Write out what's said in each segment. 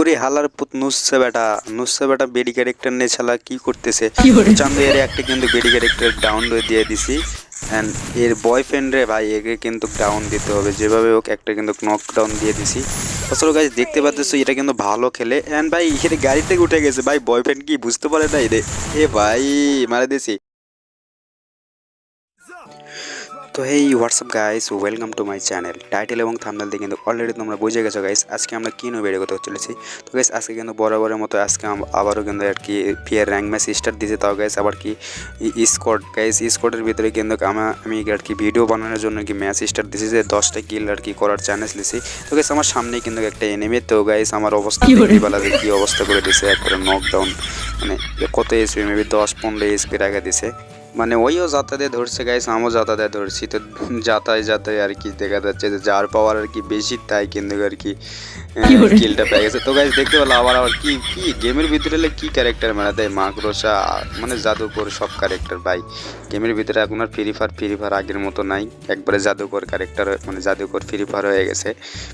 ওরে হালার পুত নুসছে বেটা নুসছে বেটা বেডি ক্যারেক্টার নিয়ে ছালা কি করতেছে? চান্দু এর একটা কিন্তু বেডি ক্যারেক্টার ডাউন দিয়ে দিছি। অ্যান্ড এর বয়ফ্রেন্ড রে ভাই একে কিন্তু ডাউন দিতে হবে। যেভাবে হোক একটা কিন্তু নক ডাউন দিয়ে দিছি। আসলে গাছ দেখতে পাচ্ছ এটা কিন্তু ভালো খেলে। অ্যান্ড ভাই এর গাড়ি থেকে উঠে গেছে। ভাই বয়ফ্রেন্ড কি বুঝতে পারে না রে এ ভাই মারা দিছি। তো hey what's up guys welcome to my channel title এবং থামনেল দিয়ে কিন্তু অলরেডি তোমরা বুঝে গেছো গাইস আজকে আমরা কী নিয়ে বেড়ে করতে চলেছি? তো গাইস আজকে কিন্তু বরাবরের মতো আজকে আবারও কিন্তু আর কি পিয়ার র্যাঙ্ক ম্যাচ স্টার্ট দিয়েছে তাও গাইস আবার কি স্কোয়াড গাইস স্কোয়াডের ভিতরে কিন্তু আমা- আমি আর কি ভিডিও বানানোর জন্য কি ম্যাচ স্টার্ট দিয়েছি যে দশটা কিল আর কি করার চ্যালেঞ্জ দিয়েছি। তো গাইস আমার সামনেই কিন্তু একটা এনেমি তো গাইস আমার অবস্থা যে কী অবস্থা করে দিয়েছে একবারে নকডাউন মানে কত এসপি মেবি দশ পনেরো এসপি রাখা দিছে মানে ওইও যাতায়াতে ধরছে গাইস আমিও যাতায়াতে ধরছি। তো যাতায় যাতায় আর কি দেখা যাচ্ছে যে যার পাওয়ার আর কি বেশি তাই কিন্তু আর কি কিলটা পেয়ে গেছে। তো গাইস দেখতে পেল আবার আবার কি কি গেমের ভিতরে কি ক্যারেক্টার মেলা দেয়? মাকড়সা মানে জাদুকর সব ক্যারেক্টার ভাই। গেমের ভিতরে এখন আর ফ্রি ফায়ার ফ্রি ফায়ার আগের মতো নাই। একবারে জাদুকর ক্যারেক্টার মানে জাদুকর ফ্রি ফায়ার হয়ে গেছে।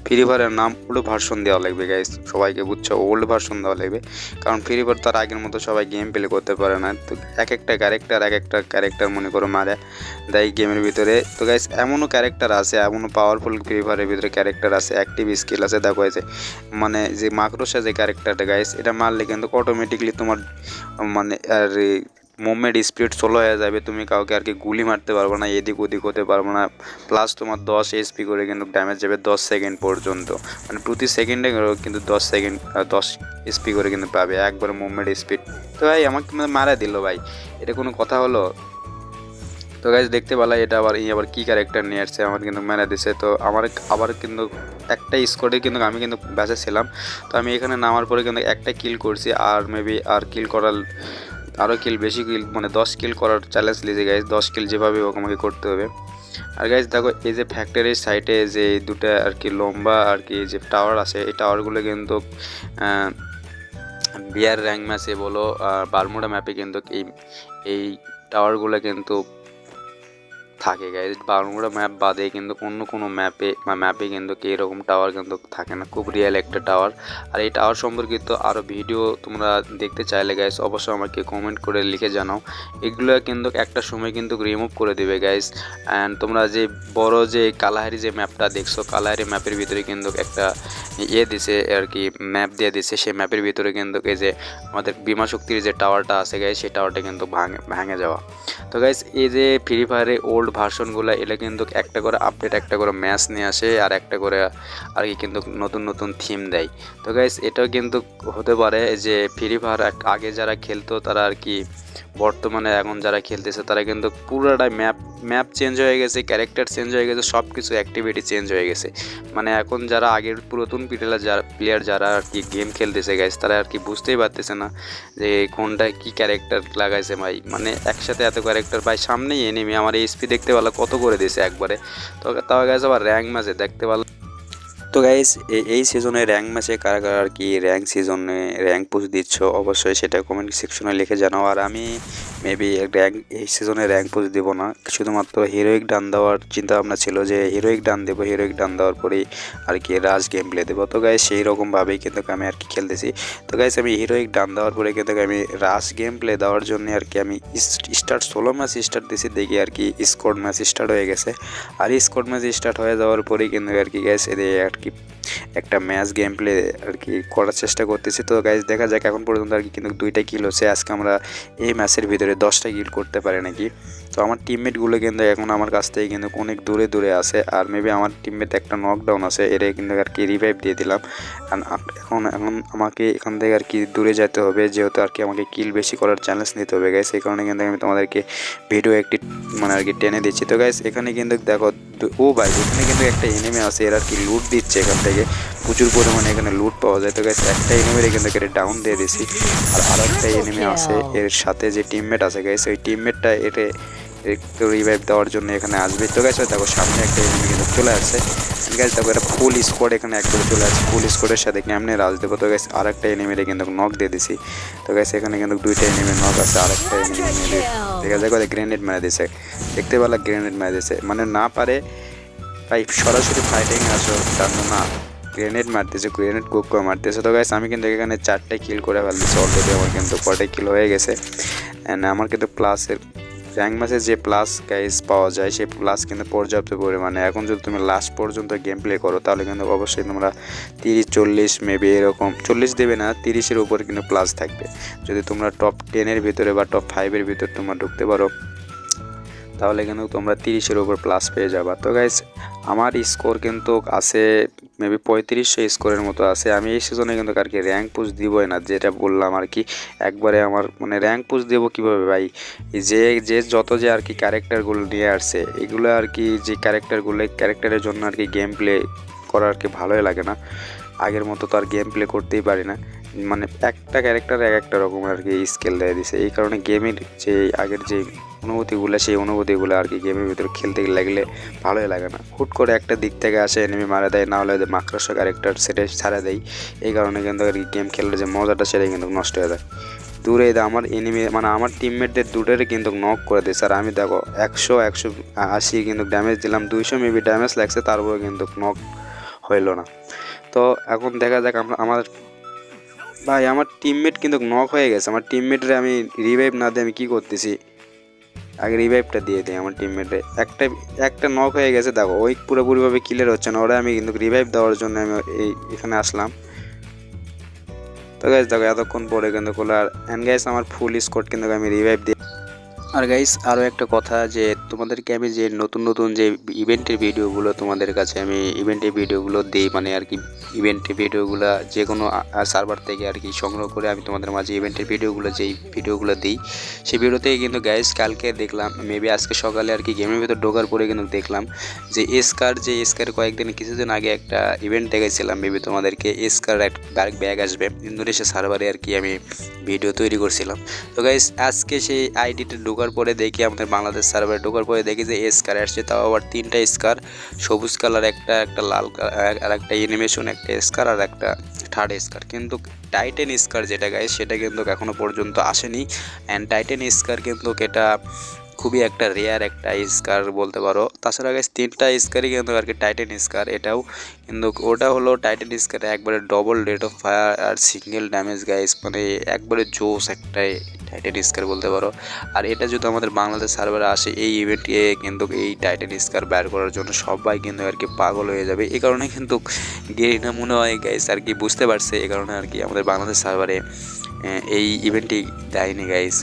ফ্রি ফায়ারের নাম ওল্ড ভার্সন দেওয়া লাগবে গাইস সবাইকে বুঝছ ওল্ড ভার্সন দেওয়া লাগবে। কারণ ফ্রি ফায়ার তো আর আগের মতো সবাই গেম প্লে করতে পারে না। তো এক একটা ক্যারেক্টার এক একটা ক্যারেক্টার মনে করো মারে, দেয় গেমের ভিতরে। তো গাইস এমনও ক্যারেক্টার আছে, এমনও পাওয়ারফুল ফ্রি ফায়ারের ভিতরে ক্যারেক্টার আছে অ্যাক্টিভ স্কিল আছে, দেখো যে মানে যে মাকড়সা যে ক্যারেক্টারটা গাইস এটা মারলে কিন্তু অটোমেটিকলি তোমার মানে আর মুভমেন্ট স্পিড স্লো হয়ে যাবে, তুমি কাউকে আর কি গুলি মারতে পারবে না, এদিক ওদিক হতে পারবে না। প্লাস তোমার দশ এসপি করে কিন্তু ড্যামেজ যাবে দশ সেকেন্ড পর্যন্ত। মানে প্রতি সেকেন্ডে কিন্তু দশ সেকেন্ড দশ এসপি করে কিন্তু পাবে, একবার মুভমেন্ট স্পিড তো ভাই, আমাকে মারা দিল ভাই। এটা কোনো কথা হলো? তো গাইজ দেখতে পেলা এটা আবার, এই আবার কী ক্যারেক্টার নিয়ে আসছে আমার কিন্তু মেরে দিছে। তো আমার আবার কিন্তু একটা স্কোয়াডে কিন্তু আমি কিন্তু বেঁচে ছিলাম। তো আমি এখানে নামার পরে কিন্তু একটা কিল করছি, আর মেবি আর কিল করার আরও কিল বেশি কিল মানে দশ কিল করার চ্যালেঞ্জ লিজে গাইজ দশ কিল যেভাবে হোক আমাকে করতে হবে। আর গাইজ দেখো, এই যে ফ্যাক্টরির সাইডে যে দুটা আর কি লম্বা আর কি যে টাওয়ার আছে, এই টাওয়ারগুলো কিন্তু বিয়ার র্যাঙ্ক ম্যাচে বলো, আর বারমুডা ম্যাপে কিন্তু এই এই টাওয়ারগুলো কিন্তু থাকে গাইজ বারমুডা ম্যাপ বাদে কিন্তু অন্য কোনো ম্যাপে বা ম্যাপে কিন্তু এরকম টাওয়ার কিন্তু থাকে না। খুব রিয়েল একটা টাওয়ার আর এই টাওয়ার সম্পর্কিত আরও ভিডিও তোমরা দেখতে চাইলে গাইজ অবশ্যই আমাকে কমেন্ট করে লিখে জানাও। এগুলো কিন্তু একটা সময় কিন্তু রিমুভ করে দেবে গাইজ অ্যান্ড তোমরা যে বড় যে কালাহারি যে ম্যাপটা দেখছ, কালাহারি ম্যাপের ভিতরে কিন্তু একটা ইয়ে দিছে আর কি ম্যাপ দিয়ে দিছে। সেই ম্যাপের ভিতরে কিন্তু এই যে আমাদের বিমা শক্তির যে টাওয়ারটা আছে গাইজ সেই টাওয়ারটা কিন্তু ভাঙে ভাঙে যাওয়া। তো গাইজ এই যে ফ্রি ফায়ারে ওল্ড ভার্সনগুলো এলে কিন্তু একটা করে আপডেট একটা করে ম্যাচ নিয়ে আসে আর একটা করে আর কি কিন্তু নতুন নতুন থিম দেয়। তো গাইজ এটাও কিন্তু হতে পারে যে ফ্রি ফায়ার আগে যারা খেলতো তারা আর কি বর্তমানে এখন যারা খেলতেছে তারা কিন্তু পুরোটাই ম্যাপ ম্যাপ চেঞ্জ হয়ে গেছে ক্যারেক্টার চেঞ্জ হয়ে গেছে সব কিছু অ্যাক্টিভিটি চেঞ্জ হয়ে গেছে। মানে এখন যারা আগের পুরাতন পিটেলা যারা প্লেয়ার যারা আর কি গেম খেলতেছে গাইছে তারা আর কি বুঝতেই পারতেছে না যে কোনটা কি ক্যারেক্টার লাগাইছে ভাই। মানে একসাথে এত ক্যারেক্টার ভাই সামনেই এনিমি আমার এইচপি দেখতে পালো কত করে দিয়েছে একবারে? তো তাও গেছে আবার র্যাঙ্ক ম্যাচে দেখতে পেল তো গাইস এই সিজনে র্যাঙ্ক ম্যাচে কারা কারা আর কি র্যাঙ্ক সিজনে র্যাঙ্ক পুশ দিচ্ছ, অবশ্যই সেটা কমেন্ট সেকশনে লিখে জানাও। আর আমি মেবি র্যাঙ্ক এই সিজনে র্যাঙ্ক পুশ দেবো না। শুধুমাত্র হিরোইক ডান দেওয়ার চিন্তা ভাবনা ছিল যে হিরোইক ডান দেবো হিরোইক ডান দেওয়ার পরেই আর কি রাজ গেম প্লে দেবো। তো গাইস সেই রকমভাবেই কিন্তু আমি আর কি খেলতেছি। তো গাইস আমি হিরোইক ডান দেওয়ার পরে কিন্তু আমি রাজ গেম প্লে দেওয়ার জন্য আর কি আমি স্টার্ট ষোলো ম্যাচ স্টার্ট দিয়েছি দেখি আর কি স্কোয়াড ম্যাচ স্টার্ট হয়ে গেছে। আর স্কোয়াড ম্যাচ স্টার্ট হয়ে যাওয়ার পরেই কিন্তু আর কি গ্যাস এদের কি, একটা ম্যাচ গেম প্লে আর কি করার চেষ্টা করতেছি। তো গাইজ দেখা যাক, এখন পর্যন্ত আর কি কিন্তু দুইটা কিল হচ্ছে। আজকে আমরা এই ম্যাচের ভিতরে দশটা কিল করতে পারি নাকি? তো আমার টিমমেটগুলো কিন্তু এখন আমার কাছ থেকে কিন্তু অনেক দূরে দূরে আছে আর মেবি আমার টিমমেট একটা নকডাউন আছে এরে কিন্তু আর কি রিভাইভ দিয়ে দিলাম। এখন এখন আমাকে এখান থেকে আর কি দূরে যেতে হবে যেহেতু আর কি আমাকে কিল বেশি করার চ্যালেঞ্জ নিতে হবে গাইস এই কারণে কিন্তু আমি তোমাদেরকে ভিডিও একটি মানে আর কি টেনে দিচ্ছি। তো গাইস এখানে কিন্তু দেখো ও ভাই এখানে কিন্তু একটা এনিমে আছে এরা আর কি লুট দিচ্ছে এখান থেকে। প্রচুর পরিমাণে এখানে লুট পাওয়া যায়। তো গাইস একটা এনিমির এখান থেকে ডাউন দিয়ে দিছি। আর আরও একটা এনিমি আছে এর সাথে যে টিমমেট আছে গাইস ওই টিমমেটটা এতে একটু রিভাইভ দেওয়ার জন্য এখানে আসবে। তো গেছে দেখো সামনে একটা এনিমি কিন্তু চলে আসছে। গাইস দেখো একটা ফুল স্কোয়াড এখানে একবারে চলে আসছে। ফুল স্কোয়াডের সাথে কেমনে রাজ দেবো? তো গেছে আর একটা এনিমিরে কিন্তু নক দিয়ে দিছি। তো গাইস এখানে কিন্তু দুইটা এনিমি নক আছে আর একটা এনিমি দেখা যায় গ্রেনেড মেরে দিছে। দেখতে পেলা গ্রেনেড মেরে দিছে। মানে না পারে, ভাই, সরাসরি ফাইটিং আসো জানো না গ্রেনেড মারতেছে গ্রেনেড কুক করে মারতেছে। তো গাইস আমি কিন্তু এখানে চারটে কিল করে ফেলতেছি অলরেডি আমার কিন্তু কটাই কিল হয়ে গেছে। অ্যান্ড আমার কিন্তু প্লাসের র্যাঙ্ক ম্যাচে যে প্লাস গাইজ পাওয়া যায়, সেই প্লাস কিন্তু পর্যাপ্ত পরিমাণে। এখন যদি তুমি লাস্ট পর্যন্ত গেম প্লে করো, তাহলে কিন্তু অবশ্যই তোমরা তিরিশ, চল্লিশ মেবি এরকম, চল্লিশ দেবে না, তিরিশের উপর কিন্তু প্লাস থাকবে। যদি তোমরা টপ টেনের ভিতরে বা টপ ফাইভের ভিতরে তোমরা ঢুকতে পারো, তাহলে কিন্তু তোমরা তিরিশের উপর প্লাস পেয়ে যাবা। তো গাইজ আমার স্কোর কিন্তু আছে মেবি পঁয়ত্রিশশো স্কোরের মতো আছে। আমি এই সিজনে কিন্তু আর কি র্যাঙ্ক পুজ দিবই না, যেটা বললাম আর কি একবারে আমার মানে র্যাঙ্ক পুজ দেবো কীভাবে ভাই? যে যে যত যে আর কি ক্যারেক্টারগুলো নিয়ে আসছে, এগুলো আর কি যে ক্যারেক্টারগুলো ক্যারেক্টারের জন্য আর কি গেম প্লে করা আর কি ভালোই লাগে না। আগের মতো তো আর গেম প্লে করতেই পারি না। মানে একটা ক্যারেক্টার এক একটা রকম আর কি স্কেল দেয় দিছে। এই কারণে গেমের যে আগের যে অনুভূতিগুলো, সেই অনুভূতিগুলো আর কি গেমের ভিতরে খেলতে লাগলে ভালোই লাগে না। হুট করে একটা দিক থেকে আসে এনিমি মারা দেয়, না হলে মাকড়সা ক্যারেক্টার সেটা ছাড়া দেয়। এই কারণে কিন্তু আর কি গেম খেললে যে মজাটা সেটাই কিন্তু নষ্ট হয়ে যায়। দূরে আমার এনিমি মানে আমার টিমমেটদের দূরের কিন্তু নক করে দিয়েছে আর আমি দেখো একশো একশো আশি কিন্তু ড্যামেজ দিলাম, দুইশো মেবি ড্যামেজ লাগছে তারপরে কিন্তু নক হইল না। তো এখন দেখা যাক, আমরা আমার ভাই, আমার টিমমেট কিন্তু নক হয়ে গেছে। আমার টিমমেটরে আমি রিভাইভ না দিয়ে আমি কী করতেছি? আগে রিভাইভটা দিয়ে দিই আমার টিমমেটে একটা একটা নক হয়ে গেছে, দেখো, ওই পুরোপুরিভাবে ক্লিয়ার হচ্ছে না। ওরা আমি কিন্তু রিভাইভ দেওয়ার জন্য আমি এই, এখানে আসলাম। তো গাইজ দেখো, এতক্ষণ পরে কিন্তু কোলার অ্যান্ড গাইস আমার ফুল স্কোর কিন্তু আমি রিভাইভ দিই আর গাইস আরও একটা কথা যে তোমাদেরকে আমি যে নতুন নতুন যে ইভেন্টের ভিডিওগুলো তোমাদের কাছে আমি ইভেন্টের ভিডিওগুলো দিই মানে আর কি ইভেন্টের ভিডিওগুলো যে কোনো সার্ভার থেকে আর কি সংগ্রহ করে আমি তোমাদের মাঝে ইভেন্টের ভিডিওগুলো যেই ভিডিওগুলো দিই, সেই ভিডিওতে কিন্তু গাইস কালকে দেখলাম মেবি আজকে সকালে আর কি গেমের ভিতর ঢোকার পরে কিন্তু দেখলাম যে এসকার যে এসকার কয়েকদিন, কিছুদিন আগে একটা ইভেন্ট দেখেছিলাম মেবি তোমাদেরকে এসকার এক ব্যাগ আসবে। ইন্দোনেশিয়া সার্ভারে আর কি আমি ভিডিও তৈরি করছিলাম। তো গাইস আজকে সেই আইডিতে ঢোকার ঢোকার পরে দেখি আমাদের বাংলাদেশ সার্ভারে ঢোকার পরে দেখি যে স্কার আসছে। তাও আবার তিনটা স্কার সবুজ কালার একটা একটা লাল আর একটা অ্যানিমেশন একটা স্কার আর একটা থার্ড স্কার কিন্তু টাইটেন স্কার যেটা গায়ে সেটা কিন্তু এখনও পর্যন্ত আসেনি। অ্যান্ড টাইটেন স্কার কিন্তু এটা খুবই একটা রেয়ার একটা স্কার বলতে পারো। তাছাড়া গাইস তিনটা স্কারই কিন্তু আর কি টাইটেন স্কার। এটাও কিন্তু ওটা হলো টাইটেন স্কার একবারে ডবল রেট অফ ফায়ার আর সিঙ্গেল ড্যামেজ গাইস মানে একবারে জোস একটাই টাইটেন স্কার বলতে পারো। আর এটা যদি আমাদের বাংলাদেশ সার্ভারে আসে, এই ইভেন্টে কিন্তু এই টাইটেন স্কার বের করার জন্য সবাই কিন্তু আর কি পাগল হয়ে যাবে। এই কারণে কিন্তু গেরিনা মনে হয় গাইস আর কি বুঝতে পারছে এই কারণে আর কি আমাদের বাংলাদেশ সার্ভারে এই ইভেন্টটি দেয়নি গাইস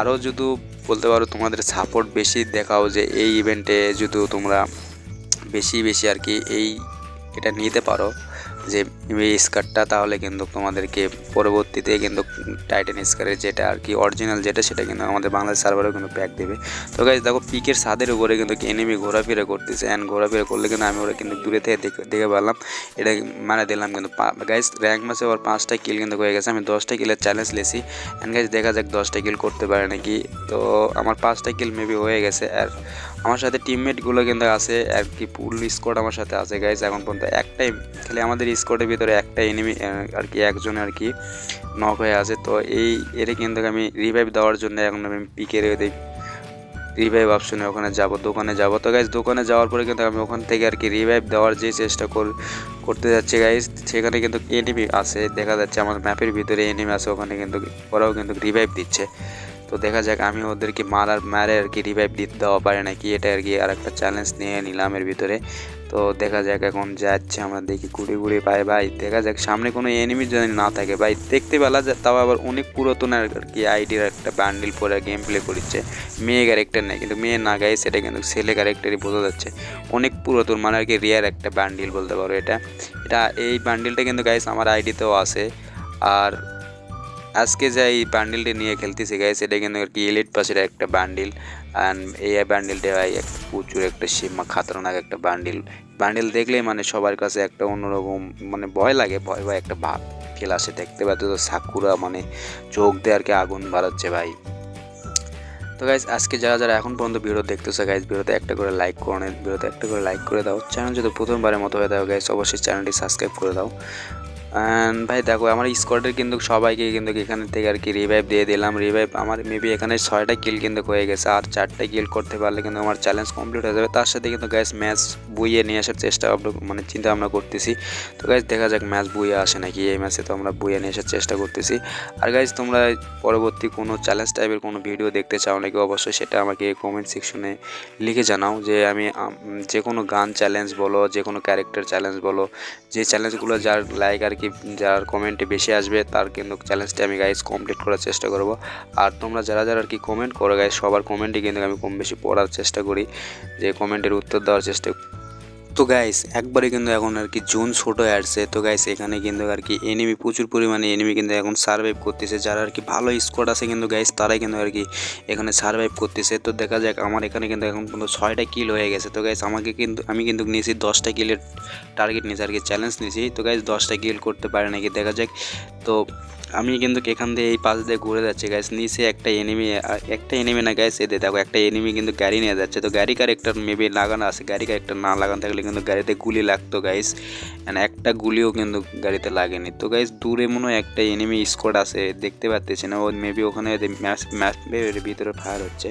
আরও যদি বলতে পারো তোমাদের সাপোর্ট বেশি দেখাও যে এই ইভেন্টে যদি তোমরা বেশি বেশি আর কি এই এটা নিতে পারো। যে স্কার্টটা তাহলে কিন্তু তোমাদেরকে পরবর্তীতে কিন্তু টাইটেন স্কারের যেটা আর কি অরিজিনাল যেটা, সেটা কিন্তু আমাদের বাংলাদেশ সার্ভারেও কিন্তু প্যাক দেবে। তো গাইজ দেখো পিকের ছাদের উপরে কিন্তু এনিমি ঘোরাফেরা করতেছে অ্যান্ড ঘোরাফেরা করলে কিন্তু আমি ওরা কিন্তু দূরে থেকে দেখে দেখে পারলাম এটা মানে দিলাম কিন্তু গাইজ র্যাঙ্ক মাসে ওর পাঁচটা কিল কিন্তু হয়ে গেছে। আমি দশটা কিলের চ্যালেঞ্জ লেছি। অ্যান্ড গাইজ দেখা যাক দশটা কিল করতে পারে নাকি। তো আমার পাঁচটা কিল মেবি হয়ে গেছে। আর আমার সাথে টিমমেটগুলো কিন্তু আছে, আর কি ফুল স্কোয়াড আমার সাথে আছে গাইজ এখন পর্যন্ত একটাই, খালি আমাদের স্কোয়াডের ভিতরে একটা এনিমি আর কি একজন আর কি নক হয়ে আছে। তো এই এর কিন্তু আমি রিভাইভ দেওয়ার জন্য এখন আমি পিকে দিই রিভাইভ অপশনে ওখানে যাব, দোকানে যাব। তো গাইজ দোকানে যাওয়ার পরে কিন্তু আমি ওখান থেকে আর কি রিভাইভ দেওয়ার যে চেষ্টা করতে যাচ্ছি গাইজ সেখানে কিন্তু এনিমি আছে, দেখা যাচ্ছে আমার ম্যাপের ভিতরে এনিমি আছে, ওখানে কিন্তু ওরাও কিন্তু রিভাইভ দিচ্ছে। তো দেখা যাক, আমি ওদেরকে মারার, মারে আর কি রিভাইভ দিতে দেওয়া পারে নাকি, এটা আর কি আর একটা চ্যালেঞ্জ নিয়ে নিলাম এর ভিতরে। তো দেখা যাক এখন যাচ্ছে, আমরা দেখি ঘুরে ঘুরে পাই ভাই দেখা যাক, সামনে কোনো এনিমি যদি না থাকে ভাই দেখতে পেলা যায় তাও আবার অনেক পুরাতন আর কি আইডির একটা ব্যান্ডেল পরে গেম প্লে করছে। মেয়ে ক্যারেক্টার নেই, কিন্তু মেয়ে না গায়ে সেটা কিন্তু ছেলে ক্যারেক্টারই বোঝা যাচ্ছে। অনেক পুরাতন মানে আর কি রিয়ার একটা ব্যান্ডেল বলতে পারো এটা। এটা, এই ব্যান্ডেলটা কিন্তু গাইস আমার আইডিতেও আছে। আর আজকে যে এই বান্ডিলটি নিয়ে খেলতেছি গাইস এটা কিন্তু আর কি এলিট পাসের একটা বান্ডিল অ্যান্ড এই বান্ডিলটা ভাই, একটা প্রচুর একটা সীমা খাতরনাক একটা বান্ডিল বান্ডিল দেখলেই মানে সবার কাছে একটা অন্যরকম মানে ভয় লাগে, ভয় ভয় একটা ভাব ফেল আসে দেখতে পাচ্ছ তো, সাকুরা মানে চোখ দিয়ে আর কি আগুন বাড়াচ্ছে ভাই। তো গাইজ আজকে যারা যারা এখন পর্যন্ত ভিডিও দেখতেছে গাইজ ভিডিওতে একটা করে লাইক করে ভিডিওতে একটা করে লাইক করে দাও। চ্যানেল যদি প্রথমবারের মতো হয়ে দাও গাইজ অবশ্যই চ্যানেলটি সাবস্ক্রাইব করে দাও। And ভাই দেখো, আমার স্কোয়াডের কিন্তু সবাইকে কিন্তু এখান থেকে আর কি রিভাইভ দিয়ে দিলাম। রিভাইভ আমার মেবি এখানে ছয়টা কিল কিন্তু হয়ে গেছে, আর চারটা কিল করতে পারলে কিন্তু আমার চ্যালেঞ্জ কমপ্লিট হয়ে যাবে। তার সাথে কিন্তু গ্যাস ম্যাচ বইয়ে নিয়ে আসার চেষ্টা মানে চিন্তা ভাবনা করতেছি। তো গ্যাস দেখা যাক ম্যাচ বইয়ে আসে নাকি? এই ম্যাচে তো আমরা বইয়ে নিয়ে আসার চেষ্টা করতেছি। আর গাইজ তোমরা পরবর্তী কোনো চ্যালেঞ্জ টাইপের কোনো ভিডিও দেখতে চাও নাকি? অবশ্যই সেটা আমাকে কমেন্ট সেকশনে লিখে জানাও যে আমি যে কোনো গান চ্যালেঞ্জ বলো, যে কোনো ক্যারেক্টার চ্যালেঞ্জ বলো, যে চ্যালেঞ্জগুলো যার লাইক আর কি যার কমেন্টে বেশি আসবে, তার কিন্তু চ্যালেঞ্জটা আমি গাইজ কমপ্লিট করার চেষ্টা করব। আর তোমরা যারা যারা আর কি কমেন্ট করো গাইজ সবার কমেন্টই কিন্তু আমি কম বেশি পড়ার চেষ্টা করি। যে কমেন্টের উত্তর দেওয়ার চেষ্টা তো গাইস একবারে কিন্তু এখন আর কি জোন ছোট আসছে। তো গাইস এখানে কিন্তু আর কি এনিমি প্রচুর পরিমাণে এনিমি কিন্তু এখন সার্ভাইভ করতেছে। যারা আর কি ভালো স্কোয়াড আছে কিন্তু গাইস তারাই কিন্তু আর কি এখানে সার্ভাইভ করতেছে। তো দেখা যাক, আমার এখানে কিন্তু এখন পর্যন্ত ছয়টা কিল হয়ে গেছে। তো গাইস আমাকে কিন্তু, আমি কিন্তু নিয়েছি দশটা কিলের টার্গেট নিয়েছি আর কি চ্যালেঞ্জ নিয়েছি। তো গাইস দশটা কিল করতে পারে নাকি দেখা যাক। তো আমি কিন্তু এখান দিয়ে এই পাশ দিয়ে ঘুরে যাচ্ছি গাইস নিচে একটা এনিমি একটা এনিমি না গাইস এদের দেখো, একটা এনিমি কিন্তু গাড়ি নিয়ে যাচ্ছে। তো গাড়ি ক্যারেক্টার মেবি লাগানো আছে, গাড়ি ক্যারেক্টার না লাগানো থাকলে কিন্তু গাড়িতে গুলি লাগতো গাইস অ্যান্ড একটা গুলিও কিন্তু গাড়িতে লাগেনি। তো গাইস দূরে মনে হয় একটা এনিমি স্কোয়াড আছে, দেখতে পাচ্ছি না। ও মেবি ওখানে ম্যাচ ম্যাচের ভিতরে ফায়ার হচ্ছে।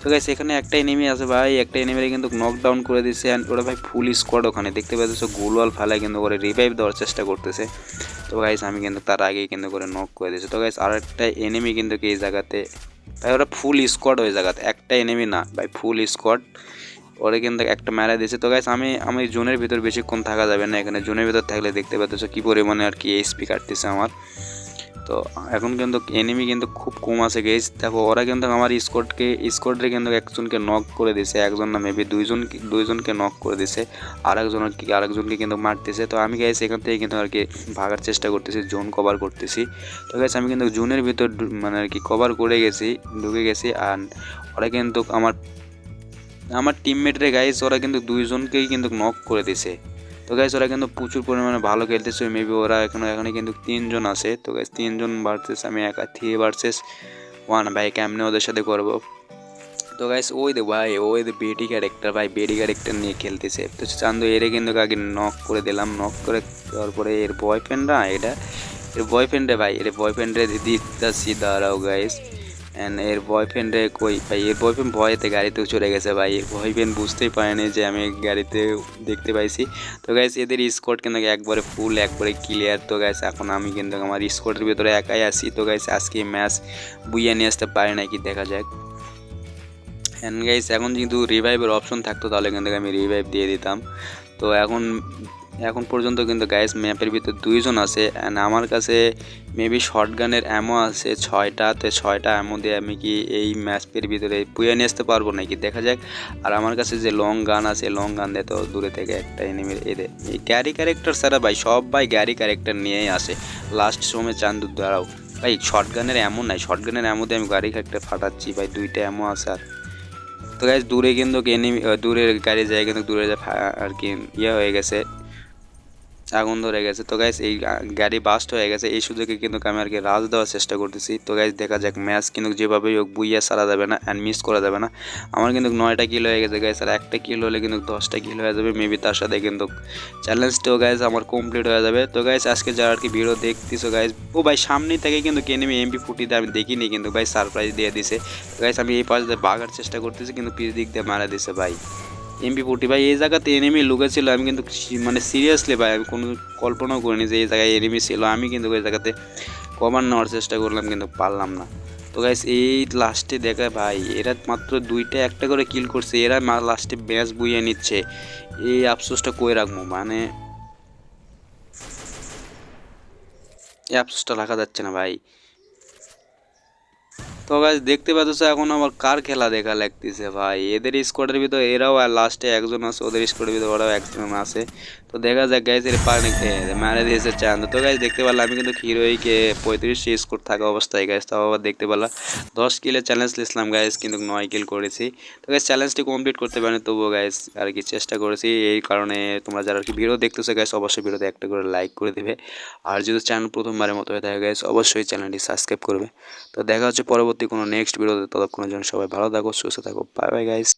তো গাইস এখানে একটা এনিমি আছে ভাই, একটা এনিমিরে কিন্তু নকডাউন করে দিচ্ছে অ্যান্ড ওরা ভাই ফুল স্কোয়াড ওখানে। দেখতে পাচ্ছ, গোলওয়াল ফালায় কিন্তু ওরা রিভাইভ দেওয়ার চেষ্টা করতেছে। তো গাইস আমি কিন্তু তার আগেই কিন্তু করে নক করে দিয়েছি। তো গাইস আরেকটা এনিমি কিন্তু এই জায়গাতে? ভাই, ওরা ফুল স্কোয়াড ওই জায়গাতে। একটা এনিমি না, ভাই ফুল স্কোয়াড ওরা কিন্তু একটা মেরা দিয়েছে। তো গাইস আমি আমি জোনের ভিতর বেশিক্ষণ থাকা যাবে না এখানে। জোনের ভিতর থাকলে দেখতে পাচ্ছ কী পরিমাণে আর কি এইচপি কাটতেছে আমার। তো এখন কিন্তু এনিমি কিন্তু খুব কম আছে গেস দেখো, ওরা কিন্তু আমার স্কোয়াডকে স্কোয়াডে কিন্তু একজনকে নক করে দিছে, একজন না মেবি দুইজন দুইজনকে নক করে দিছে আর একজন আরেকজনকে কিন্তু মারতেছে। তো আমি গাইস এখান থেকে কিন্তু আর কি ভাগার চেষ্টা করতেছি জোন কভার করতেছি। তো গাইস আমি কিন্তু জোনের ভিতর মানে আর কি কভার করে গেছি, ঢুকে গেছি আর ওরা কিন্তু আমার আমার টিমমেটরে গাইস ওরা কিন্তু দুইজনকেই কিন্তু নক করে দিছে। তো গাইস ওরা কিন্তু প্রচুর পরিমাণে ভালো খেলতেছে মেবি ওরা এখনও এখানে কিন্তু তিনজন আছে। তো গাইস তিনজন ভার্সেস আমি একা থ্রি ভার্সেস ওয়ান ভাই, কেমনে ওদের সাথে করব? তো গাইস ওই দে ভাই, ওই দে বেডি ক্যারেক্টার ভাই বেডি ক্যারেক্টার নিয়ে খেলতেছে। তো চান্দু, এরে কিন্তু আগে নক করে দিলাম নক করে দেওয়ার পরে এর বয়ফ্রেন্ডরা এটা? এর বয়ফ্রেন্ডে ভাই, এর বয়ফ্রেন্ডে দিতেছি দাঁড়াও গাইস অ্যান্ড এর বয়ফ্রেন্ডে কই? ভাই, এর বয়ফ্রেন্ড ভয়েতে গাড়িতেও চলে গেছে ভাই। এর বয়ফ্রেন্ড বুঝতেই পারেনি যে আমি গাড়িতে দেখতে পাইছি। তো গাইস এদের স্কোয়াড কিন্তু একবারে ফুল একবারে ক্লিয়ার তো গাইস এখন আমি কিন্তু আমার স্কোয়াডের ভিতরে একাই আছি। তো গাইস আজকে ম্যাচ বুইয়ে নিয়ে আসতে পারি নাকি দেখা যাক। অ্যান্ড গাইস এখন কিন্তু রিভাইভের অপশন থাকতো, তাহলে কিন্তু আমি রিভাইভ দিয়ে দিতাম। তো এখন এখন পর্যন্ত কিন্তু গাইস ম্যাপের ভিতর দুইজন আছে অ্যান্ড আমার কাছে মেবি শর্ট গানের অ্যামো আছে ছয়টা, তো ছয়টা অ্যামো দিয়ে আমি কি এই ম্যাচের ভিতরে পুয়ে নিয়ে আসতে পারব নাকি? দেখা যাক। আর আমার কাছে যে লং গান আছে লং গান দিয়ে তো দূরে থেকে একটা এনিমির এদের এই গ্যারি ক্যারেক্টার ছাড়া ভাই, সব ভাই গ্যারি ক্যারেক্টার নিয়েই আসে লাস্ট সময় চান্দুর দ্বারাও ভাই শর্ট গানের এমন নাই। শর্ট গানের দিয়ে আমি গাড়ি ক্যারেক্টার ফাটাচ্ছি। ভাই, দুইটা অ্যামো আছে আর। তো গাইজ দূরে কিন্তু এনিমি দূরের গাড়ি যায় কিন্তু দূরে আর কি ইয়ে হয়ে গেছে। আগুন ধরে গেছে। তো গাইস এই গাড়ি বাস্ট হয়ে গেছে। এই সুযোগে কিন্তু আমি আর কি রাজ দেওয়ার চেষ্টা করতেছি। তো গাইস দেখা যাক ম্যাচ কিন্তু যেভাবেই হোক, বুইয়া সারা যাবে না অ্যান্ড মিস করা যাবে না। আমার কিন্তু নয়টা কিল হয়ে গেছে গাইস আর একটা কিল হলে কিন্তু দশটা কিল হয়ে যাবে। মেবি তার সাথে কিন্তু চ্যালেঞ্জটাও গাইস আমার কমপ্লিট হয়ে যাবে। তো গাইস আজকে যারা আর কি ভিডিও দেখতেছো গাইস ও ভাই, সামনে থেকে কিন্তু কেনেমি এমপি ফুটিতে আমি দেখিনি কিন্তু ভাই সারপ্রাইজ দিয়ে দিছে। গাইস আমি এই পাশ দিয়ে বাগার চেষ্টা করতেছি, কিন্তু পিছ দিক দিয়ে মারা দিছে ভাই। এমপি ফোর্টি ভাই, এই জায়গাতে এনিমি লুকেছিল আমি কিন্তু মানে সিরিয়াসলি ভাই, আমি কোনো কল্পনাও করিনি যে এই জায়গায় এনিমি ছিল। আমি কিন্তু ওই জায়গাতে কভার নেওয়ার চেষ্টা করলাম, কিন্তু পারলাম না। তো গাইস এই লাস্টে দেখা ভাই, এরা মাত্র দুইটা, একটা করে কিল করছে, এরা লাস্টে ম্যাচ বুইয়ে নিচ্ছে। এই আফসোসটা কই রাখব? মানে এই আফসোসটা রাখা যাচ্ছে না ভাই। তো গাছ দেখতে পাচ্ছ এখন আবার কার খেলা দেখা লাগতেছে ভাই? এদের স্কোয়াডের ভিতর এরাও আর লাস্টে একজন আছে, ওদের স্কোয়াডের ভিতরে ওরাও একজন আছে। তো দেখা যাক গাইজ এর পারে মারে দিয়েছে চাঁদ তো গাইজ দেখতে পারলাম আমি কিন্তু হিরোইকে পঁয়ত্রিশটি স্কোর থাকা অবস্থায় গাইজ তাও আবার দেখতে পারলাম দশ কিলে চ্যালেঞ্জ নিয়েছিলাম গাইজ কিন্তু নয় কিল করেছি। তো গাইজ চ্যালেঞ্জটি কমপ্লিট করতে পারিনি, তবুও গাইজ আর কি চেষ্টা করেছি। এই কারণে তোমরা যারা আর কি ভিডিও দেখতেছো গাইজ অবশ্যই ভিডিওতে একটা করে লাইক করে দেবে। আর যদি চ্যানেল প্রথমবারের মতো হয়ে থাকে গাইজ অবশ্যই চ্যানেলটি সাবস্ক্রাইব করবে। তো দেখা হচ্ছে পরবর্তী কোনো নেক্সট ভিডিওতে ততক্ষণের জন্য সবাই ভালো থাকো, সুস্থ থাকো। Bye bye guys